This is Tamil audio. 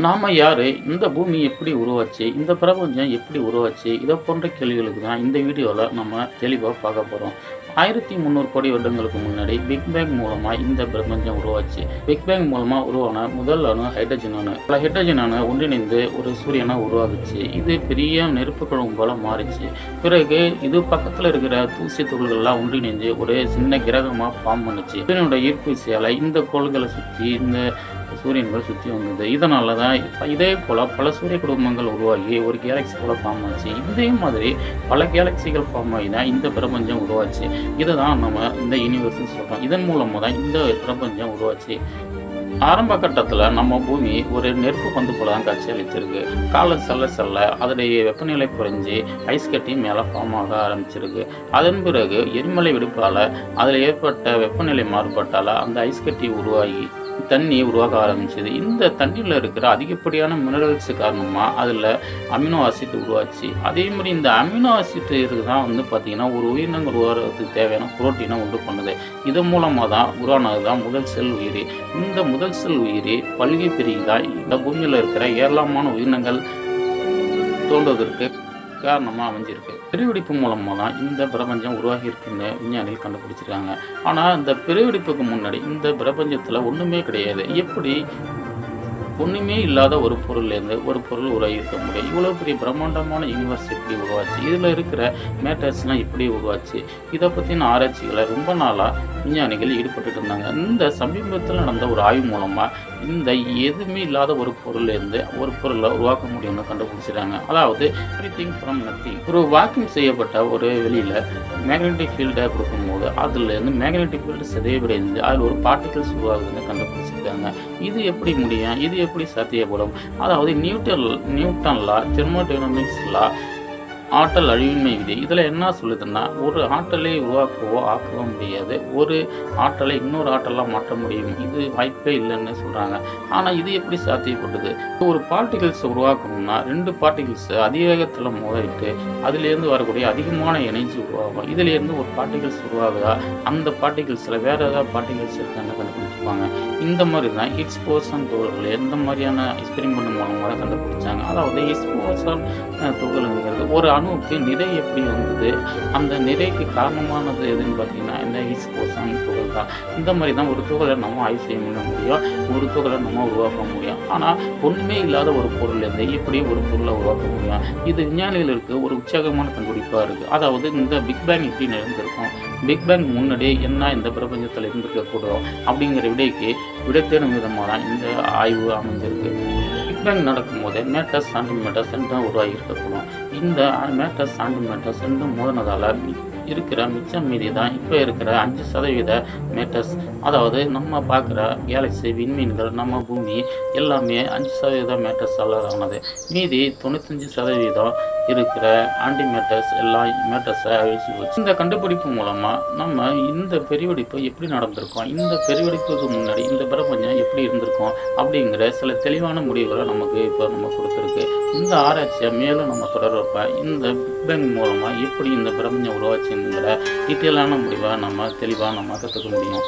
நாம் யார்? இந்த பூமி எப்படி உருவாச்சு? இந்த பிரபஞ்சம் எப்படி உருவாச்சு? இதை போன்ற கேள்விகளுக்கு தான் இந்த வீடியோவில் நம்ம தெளிவாக பார்க்க போகிறோம் ஆயிரத்தி முந்நூறு கோடி வருடங்களுக்கு முன்னாடி பிக் பேங் மூலமாக இந்த பிரபஞ்சம் உருவாச்சு. பிக் பேங் மூலமாக உருவான முதல் அணு ஹைட்ரஜன் அணு. பல ஹைட்ரஜன் அணு ஒன்றிணைந்து ஒரு சூரியனை உருவாகுச்சு இது பெரிய நெருப்பு குழம்பு போல மாறிச்சு. பிறகு இது பக்கத்தில் இருக்கிற தூசி துகள்கள்லாம் ஒன்றிணைஞ்சு ஒரு சின்ன கிரகமாக ஃபார்ம் பண்ணுச்சு. இதனுடைய ஈர்ப்பு விசையால் இந்த கோள்களை சுற்றி இந்த சூரியன்கள் சுற்றி வந்தது இதனால தான் இப்போ இதே போல் பல சூரிய குடும்பங்கள் உருவாகி ஒரு கேலக்ஸி போல் ஃபார்ம் ஆச்சு. இதே மாதிரி பல கேலக்சிகள் ஃபார்ம் ஆகி தான் இந்த பிரபஞ்சம் உருவாச்சு. இதை தான் நம்ம இந்த யூனிவர்ஸ்னு சொல்கிறோம் இதன் மூலமாக தான் இந்த பிரபஞ்சம் உருவாச்சு. ஆரம்ப கட்டத்தில் நம்ம பூமி ஒரு நெருப்பு பந்து போல தான் காட்சி அளிச்சிருக்கு. காலம் செல்ல செல்ல அதனுடைய வெப்பநிலை குறைஞ்சி ஐஸ் கட்டி மேலே ஃபார்ம் ஆக ஆரம்பிச்சிருக்கு. அதன் பிறகு எரிமலை வெடிப்பால் அதில் ஏற்பட்ட வெப்பநிலை மாறுபட்டால் அந்த ஐஸ் கட்டி உருவாகி தண்ணி உருவாக ஆரம்பிச்சது. இந்த தண்ணியில் இருக்கிற அதிகப்படியான மினரல்ஸ் காரணமாக அதில் அமினோ ஆசிட் உருவாச்சு. அதே மாதிரி இந்த அமினோ ஆசிட் இருக்கு தான் வந்து பார்த்திங்கன்னா ஒரு உயிரினங்கள் உருவாகிறதுக்கு தேவையான புரோட்டீனை உண்டு பண்ணுது. இதன் மூலமாக தான் உருவானது தான் முதல் செல் உயிரி. இந்த முதல் செல் உயிரி பல்கை பெருகி தான் இந்த பூமியில் இருக்கிற ஏராளமான உயிரினங்கள் தோன்றுவதற்கு காரணமாக அமைஞ்சிருக்கு. பெருவெடிப்பு மூலமாக தான் இந்த பிரபஞ்சம் உருவாகி இருக்குன்னு விஞ்ஞானிகள் கண்டுபிடிச்சிருக்காங்க. ஆனால் இந்த பெருவெடிப்புக்கு முன்னாடி இந்த பிரபஞ்சத்தில் ஒன்றுமே கிடையாது. எப்படி ஒன்றுமே இல்லாத ஒரு பொருள்லேருந்து ஒரு பொருள் உருவாகி இருக்க முடியும். இவ்வளோ பெரிய பிரம்மாண்டமான யூனிவர்ஸ் எப்படி உருவாச்சு. இதில் இருக்கிற மேட்டர்ஸ்லாம் எப்படி உருவாச்சு. இதை பற்றின ஆராய்ச்சிகளை ரொம்ப நாளாக விஞ்ஞானிகள் ஈடுபட்டு இருந்தாங்க. இந்த சமீபத்தில் நடந்த ஒரு ஆய்வு மூலமாக இந்த எதுவுமே இல்லாத ஒரு பொருள்லேருந்து ஒரு பொருளை உருவாக்க முடியும்னு கண்டுபிடிச்சிட்டாங்க. அதாவது எவ்ரி திங் ஃப்ரம் நத்திங் ஒரு வாக்கிங் செய்யப்பட்ட ஒரு வெளியில் மேக்னெட்டிக் ஃபீல்டை கொடுக்கும்போது அதுலேருந்து மேக்னெட்டிக் ஃபீல்டு சிதைவடைந்து அதில் ஒரு பார்ட்டிகல்ஸ் உருவாகுதுன்னு கண்டுபிடிச்சிருக்காங்க இது எப்படி முடியும்? இது எப்படி சாத்தியப்படும் அதாவது Newton Newton law thermodynamics law ஆற்றல் அழிவின்மை விதி. இதில் என்ன சொல்லுதுன்னா ஒரு ஆற்றலை உருவாக்கவோ ஆக்கவோ முடியாது. ஒரு ஆற்றலை இன்னொரு ஆற்றலாக மாற்ற முடியும். இது வாய்ப்பே இல்லைன்னு சொல்கிறாங்க ஆனால் இது எப்படி சாத்தியப்படுது ஒரு பார்ட்டிகிள்ஸை உருவாக்கணும்னா ரெண்டு பார்ட்டிகிள்ஸ் அதிவேகத்தில் மோதிட்டு அதுலேருந்து வரக்கூடிய அதிகமான எனர்ஜி உருவாகும். இதுலேருந்து ஒரு பார்ட்டிகிள்ஸ் உருவாகுதா? அந்த பார்ட்டிகிள்ஸில் வேறு ஏதாவது பார்ட்டிகிள்ஸ் இருக்கான்னு கண்டுபிடிச்சிப்பாங்க இந்த மாதிரி தான் எக்ஸ்போசன் துகள்கள் எந்த மாதிரியான எக்ஸ்பெரிமெண்ட் மூலமாக கண்டுபிடிச்சாங்க? அதாவது எக்ஸ்போசன் துகள்ங்கிறது ஒரு அணுவுக்கு நிறை எப்படி வந்தது அந்த நிறைக்கு காரணமானது எதுன்னு பார்த்தீங்கன்னா இந்த எக்ஸ்போசன் துகள் தான். இந்த மாதிரி தான் ஒரு துகளை நம்ம ஆய்வு செய்ய முடியும். ஒரு துகளை நம்ம உருவாக்க முடியும். ஆனால் ஒன்றுமே இல்லாத ஒரு பொருள்லேருந்து எப்படி ஒரு பொருளை உருவாக்க முடியும்? இது விஞ்ஞானிகளுக்கு ஒரு உற்சாகமான கண்டுபிடிப்பாக இருக்குது அதாவது இந்த பிக் பேங் எப்படி நடந்திருக்கும். பிக் பேங் முன்னாடியே என்ன இந்த பிரபஞ்சத்தில் இருந்திருக்கக்கூடும்? அப்படிங்கிற விடைக்கு விடை தேடும் விதமாக தான் இந்த ஆய்வு அமைஞ்சிருக்கு. பிக் நடக்கும்போது மேட்டஸ் சாண்டிமீட்டர்ஸ் என்று உருவாகி இருக்கக்கூடும் இந்த மேட்டஸ் சாண்டிமீட்டர்ஸ் என்று மோதினதால் இருக்கிற மிச்சம் மீதி தான் இப்போ இருக்கிற அஞ்சு சதவீத மேட்டர்ஸ். அதாவது நம்ம பார்க்குற கேலக்ஸி விண்மீன்கள் நம்ம பூமி எல்லாமே அஞ்சு சதவீத மேட்டர்ஸால் ஆனது. மீதி தொண்ணூத்தஞ்சு சதவீதம் இருக்கிற ஆண்டி மேட்டர்ஸ் எல்லாம் மேட்டர்ஸை அழிச்சு வச்சு இந்த கண்டுபிடிப்பு மூலமாக நம்ம இந்த பெருவெடிப்பு எப்படி நடந்திருக்கோம்? இந்த பெருவெடிப்புக்கு முன்னாடி இந்த பிரபஞ்சம் எப்படி இருந்திருக்கும் அப்படிங்கிற சில தெளிவான முடிவுகளை நமக்கு இப்போ நம்ம கொடுத்துருக்கு. இந்த ஆராய்ச்சியை மேலும் நம்ம தொடர்றப்ப இந்த பிக்பேங் மூலமாக எப்படி இந்த பிரபஞ்சம் உருவாச்சுங்கிற டீட்டெயிலான முடிவை நம்ம தெளிவாக நம்ம கற்றுக்க முடியும்.